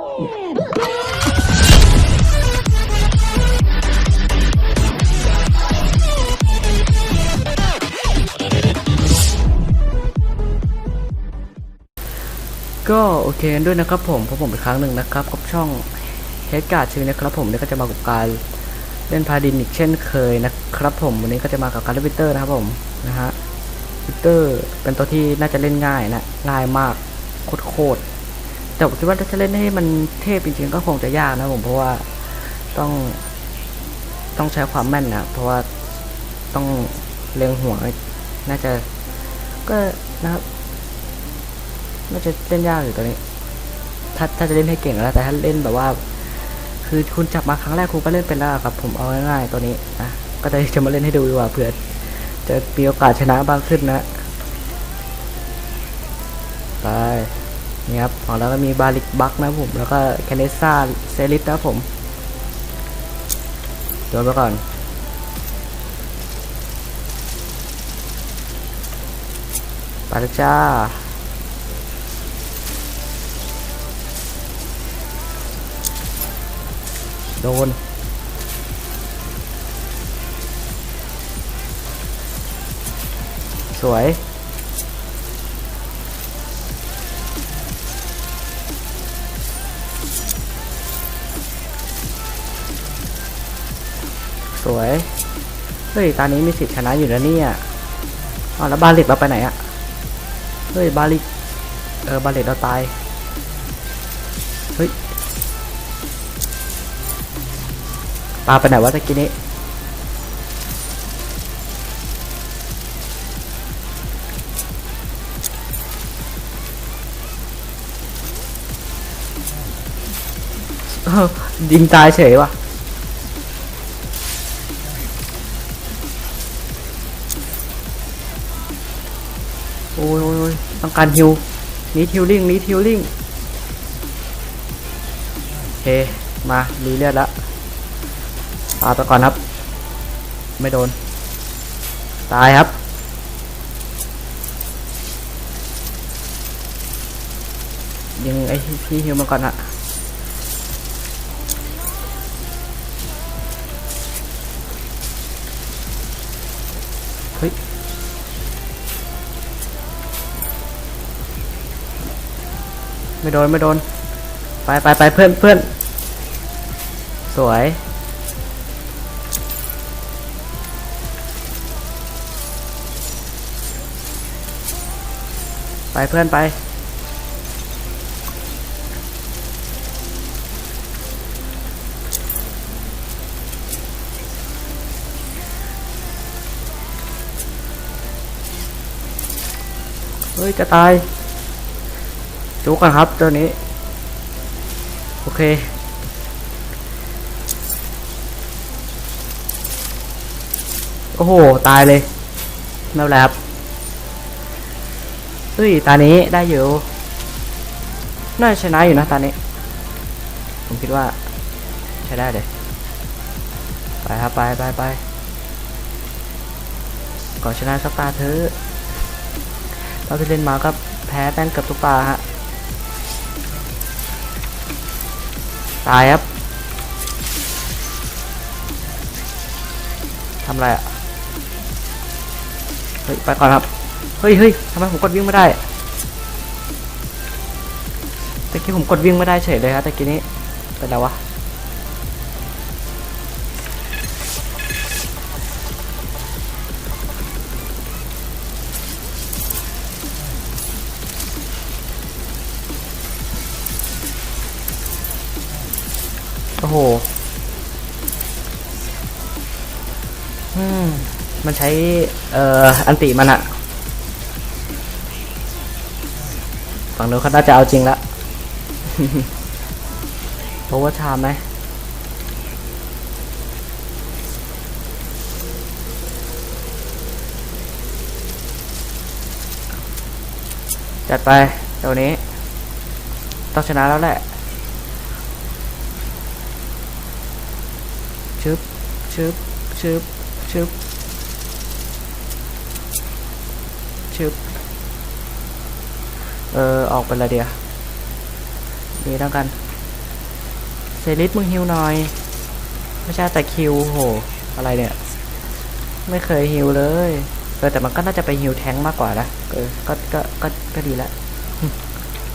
ก็โอเคด้วยนะครับผมพบผมอีกครั้งหนึ่งนะครับกับช่องเฮดการ์ดชื่อนะครับผมเนี่ยก็จะมากับการเล่นพาดินอีกเช่นเคยนะครับผมวันนี้ก็จะมากับการเล่นวิเตอร์นะครับผมนะฮะวิเตอร์เป็นตัวที่น่าจะเล่นง่ายนะง่ายมากโคตร แต่ผมคิดว่าถ้าจะเล่นให้มันเทพจริงๆก็คงจะยากนะผมเพราะว่าต้องต้องใช้ความแม่นนะเพราะว่าต้องเล็งหัวน่าจะก็นะครับน่าจะเล่นยากอยู่ตัวนี้ ถ้าถ้าจะเล่นให้เก่งแล้วแต่ถ้าเล่นแบบว่า คือคุณจับมาครั้งแรกคุณก็เล่นเป็นแล้วครับ ผมเอาง่ายๆตัวนี้นะก็จะจะมาเล่นให้ดูดีกว่าเผื่อจะมีโอกาสชนะบ้างขึ้นนะ ไป นี่ครับของเราก็มีบาลิกบักนะผม แล้วก็แคเนซ่าเซริสนะผมโดนไปก่อน ไปแล้วจ้าโดน สวย วย เฮ้ย ตอนนี้มีสิทธิ์ชนะอยู่แล้วเนี่ยอ๋อแล้วบาลิกเราไปไหนอะเฮ้ย บาลิก เออ บาลิกเราตาย เฮ้ย ปลาไปไหนวะตะกี้นี้เอ้ายิงตายเฉยว่ะ ต้องการฮิวนีทิวลิงนีทิวลิงโอเค มารีเลือดล้วปาไปก่อนครับ ไม่โดน ตายครับยิงไอ้พี่ฮิวมาก่อนอะเฮ้ย ไม่โดน ไม่โดน ไปไปไปเพื่อนเพื่อนสวย ไปเพื่อนไป เฮ้ย จะตาย จุกกันครับตัวนี้ โอเค โอ้โห ตายเลยไม่เป็นไรครับเฮ้ยตานี้ได้อยู่ น่าชนะอยู่นะตานี้ ผมคิดว่า ใช้ได้เลย ไปครับไปไปไปก่อนชนะสักตาเธอะเราที่เล่นมาก็แพ้แป้งเกือบทุกตาฮะ ตายครับทำอะไรอะ เฮ้ย ไปก่อนครับ เฮ้ยเฮ้ยทำไมผมกดวิ่งไม่ได้ตะกี้ผมกดวิ่งไม่ได้เฉยเลยครับตะกี้นี้ เป็นไรวะ โหมันใช้ เอ่อ อันติมันอะฝั่งนู้นเขาน่าจะเอาจริงละเพราะว่าชามไหมจัดไปตัวนี้ ต้องชนะแล้วแหละ ชึบชึบชึบชึบชึบเออออกไปละเดียวนี่แล้วกันเซริสมึงฮิวหน่อย ไม่ใช่แต่คิวโห อะไรเนี่ย ไม่เคยฮิวเลยเออแต่มันก็น่าจะไปฮิวแทงมากกว่านะเออก็ก็ก็ก็ดีล้ว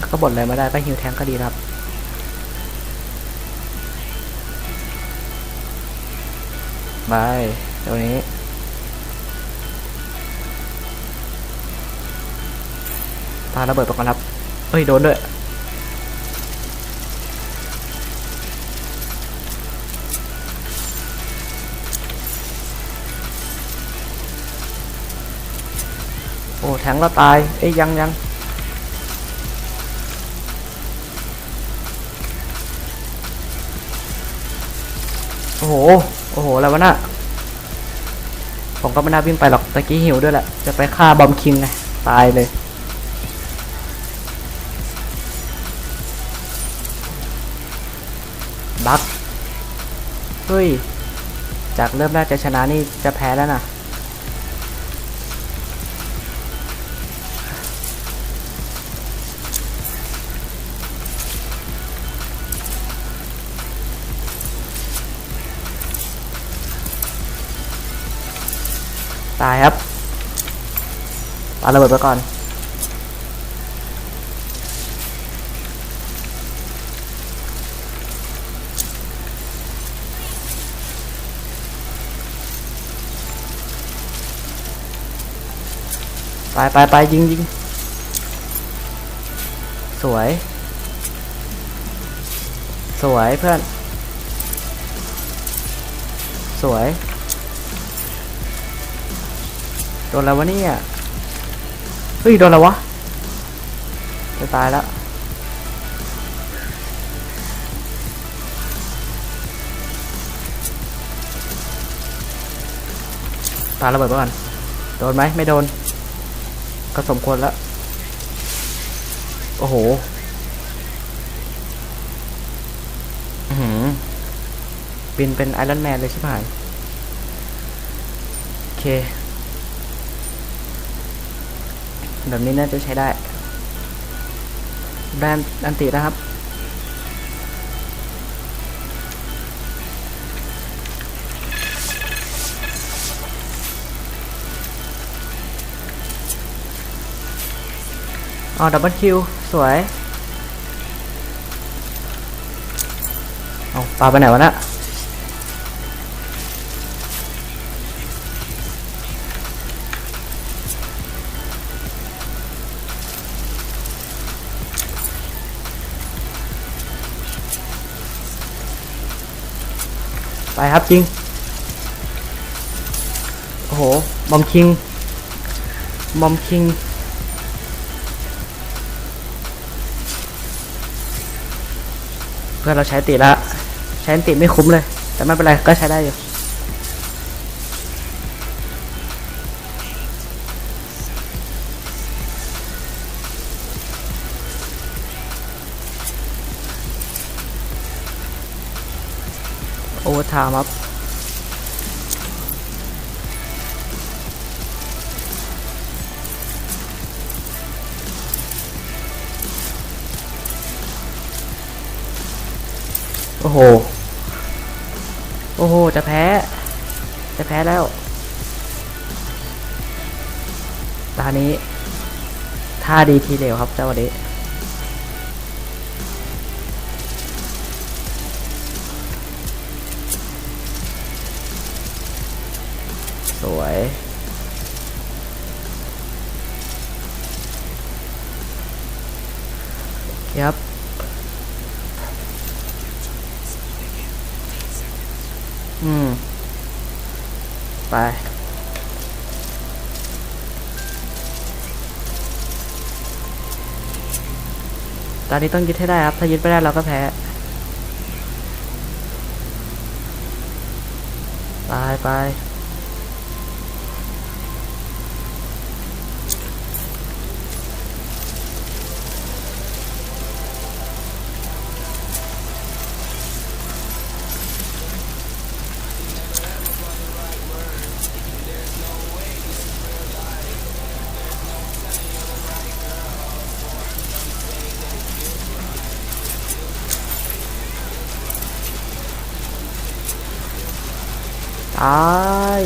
ก็บ่นอะไรมาได้ก็ฮิวแทงก็ดีครับ บายตรงนี้ ปาระเบิดไปก่อนครับ เฮ้ย โดนด้วยโอ้แทงเราตาย เอ้ยยังยังโอ้โห โอ้โห อะไรวะน่ะ ผมก็ไม่น่าวิ่งไปหรอกตะกี้หิวด้วยแหละ จะไปฆ่าบอมคิงไง ตายเลย บักเฮ้ย จากเริ่มแรกจะชนะนี่จะแพ้แล้วนะ ตายครับปาระเบิดไปก่อน ไปไปไปยิงยิงสวย สวยเพื่อน สวย นแล้ววะเนี่ย เฮ้ย โดนแล้ววะ จะตายแล้ว ตายระเบิดไปก่อน โดนไหมไม่โดน ก็สมควรแล้ว โอ้โหอือหือบินเป็นไอรอนแมนเลยใช่ไหมโอเค แบบนี้น่าจะใช้ได้แบรนด์อันตินะครับ อ๋อ ดับเบิลคิว สวย เอาปลาไปไหนวะน่ะ ไปครับจริง โอ้โห บอมคิง บอมคิง เพื่อนเราใช้ติแล้วใช้ติไม่คุ้มเลย แต่ไม่เป็นไรก็ใช้ได้อยู่ โอเวอร์ไทม์ครับโอ้โห โอ้โห จะแพ้ จะแพ้แล้ว ตานี้ท่าดีทีเดียวครับเจ้าวันนี้ สวยครับ อืม ไป ตอนนี้ต้องยึดให้ได้ครับ ถ้ายึดไม่ได้เราก็แพ้ไปไปาย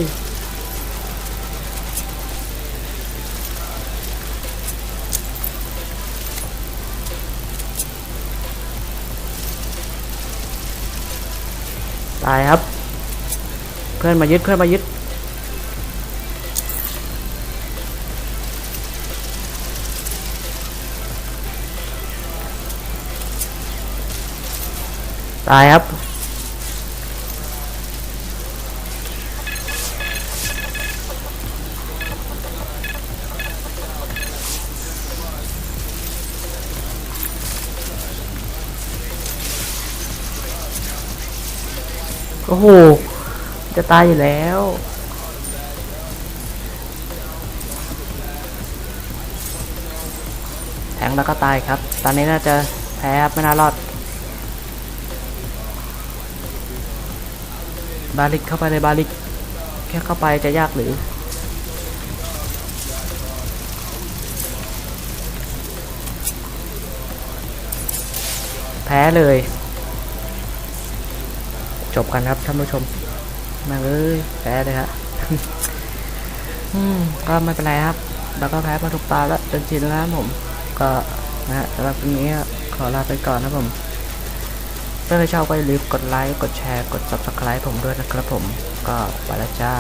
ตายครับ เพื่อนมายึดเพื่อนมายึดตายครับ โอ้โห จะตายอยู่แล้ว แทงแล้วก็ตายครับ ตอนนี้น่าจะแพ้ไม่น่ารอด บาลิกเข้าไปเลยบาลิก แค่เข้าไปจะยากหรือแพ้เลย จบกันครับท่านผู้ชม มาเลยแพ้เลยครับอืมก็ไม่เป็นไรครับ แล้วก็แพ้มาทุกตาแล้วจนชินแล้วนะผม ก็นะฮะสำหรับวันนี้ขอลาไปก่อนนะผมถ้าใครชอบก็อย่าลืมกดไลค์ กดแชร์ กด subscribe ผมด้วยนะครับผม ก็ไปละจ้า